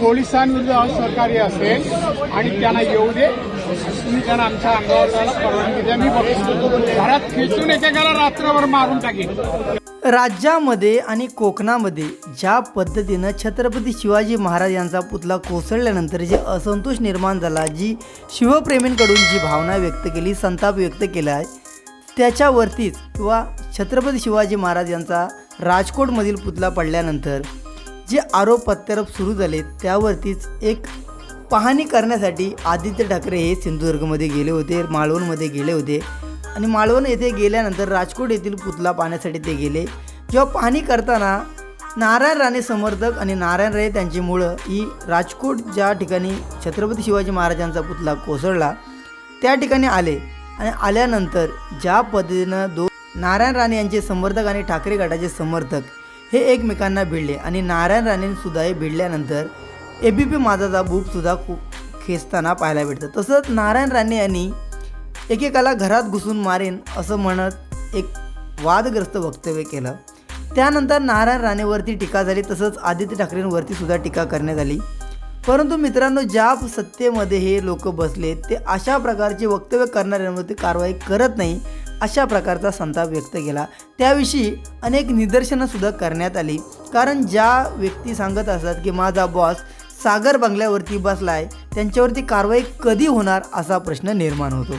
पोलिसांविरुद्ध असहकार्य असेल आणि त्यांना येऊ दे. तुम्ही त्यांना आमच्या अंगावर जायला परवानगी द्या. मी बघतो घरात खेचून एकेकाला रात्रभर मारून टाकेन राज्यामध्ये आणि कोकणामध्ये ज्या पद्धतीनं छत्रपती शिवाजी महाराज यांचा पुतला कोसळल्यानंतर जे असंतोष निर्माण झाला जी शिवप्रेमींकडून जी भावना व्यक्त केली संताप व्यक्त केला आहे त्याच्यावरतीच किंवा छत्रपती शिवाजी महाराज यांचा राजकोटमधील पुतला पडल्यानंतर जे आरोप प्रत्यारोप सुरू झाले त्यावरतीच एक पाहणी करण्यासाठी आदित्य ठाकरे हे सिंधुदुर्गमध्ये गेले होते मालवणमध्ये गेले होते. आणि मालवण येथे गेल्यानंतर राजकोट येथील पुतळा पाहण्यासाठी ते गेले. जेव्हा पाहणी करताना नारायण राणे समर्थक आणि नारायण राणे त्यांची मुळं ही राजकोट ज्या ठिकाणी छत्रपती शिवाजी महाराजांचा पुतळा कोसळला त्या ठिकाणी आले. आणि आल्यानंतर ज्या पद्धतीनं दो नारायण राणे यांचे समर्थक आणि ठाकरे गटाचे समर्थक हे एकमेकांना भिडले आणि नारायण राणेंसुद्धा हे भिडल्यानंतर ए बी पी माझाचा बुकसुद्धा खूप खेचताना पाहायला भेटतं. तसंच नारायण राणे यांनी एकेकाला घरात घुसून मारेन असं म्हणत एक वादग्रस्त वक्तव्य केलं. त्यानंतर नारायण राणेवरती टीका झाली तसंच आदित्य ठाकरेंवरती सुद्धा टीका करण्यात आली. परंतु मित्रांनो ज्या सत्तेमध्ये हे लोक बसले ते अशा प्रकारचे वक्तव्य करणाऱ्यांवरती कारवाई करत नाही अशा प्रकारचा संताप व्यक्त केला. त्याविषयी अनेक निदर्शनंसुद्धा करण्यात आली. कारण ज्या व्यक्ती सांगत असतात की माझा बॉस सागर बंगल्यावरती बसला आहे त्यांच्यावरती कारवाई कधी होणार? असा प्रश्न निर्माण होतो.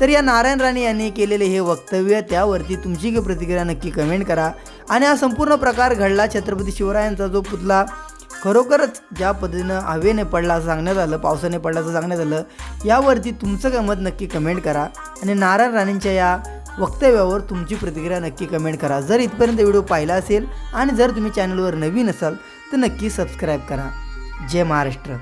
तर या नारायण राणे यांनी केलेले हे वक्तव्य त्यावरती तुमची प्रतिक्रिया नक्की कमेंट करा. आणि हा संपूर्ण प्रकार घडला छत्रपती शिवरायांचा जो पुतला खरोखरच ज्या पद्धतीनं हवेने पडला असं सांगण्यात आलं पावसाने पडला असं सांगण्यात आलं यावरती तुमचं काय मत नक्की कमेंट करा. आणि नारायण राणेंच्या या वक्तव्यावर तुमची प्रतिक्रिया नक्की कमेंट करा. जर इथपर्यंत व्हिडिओ पाहिला असेल आणि जर तुम्ही चॅनलवर नवीन असाल तर नक्की सबस्क्राईब करा. जय महाराष्ट्र.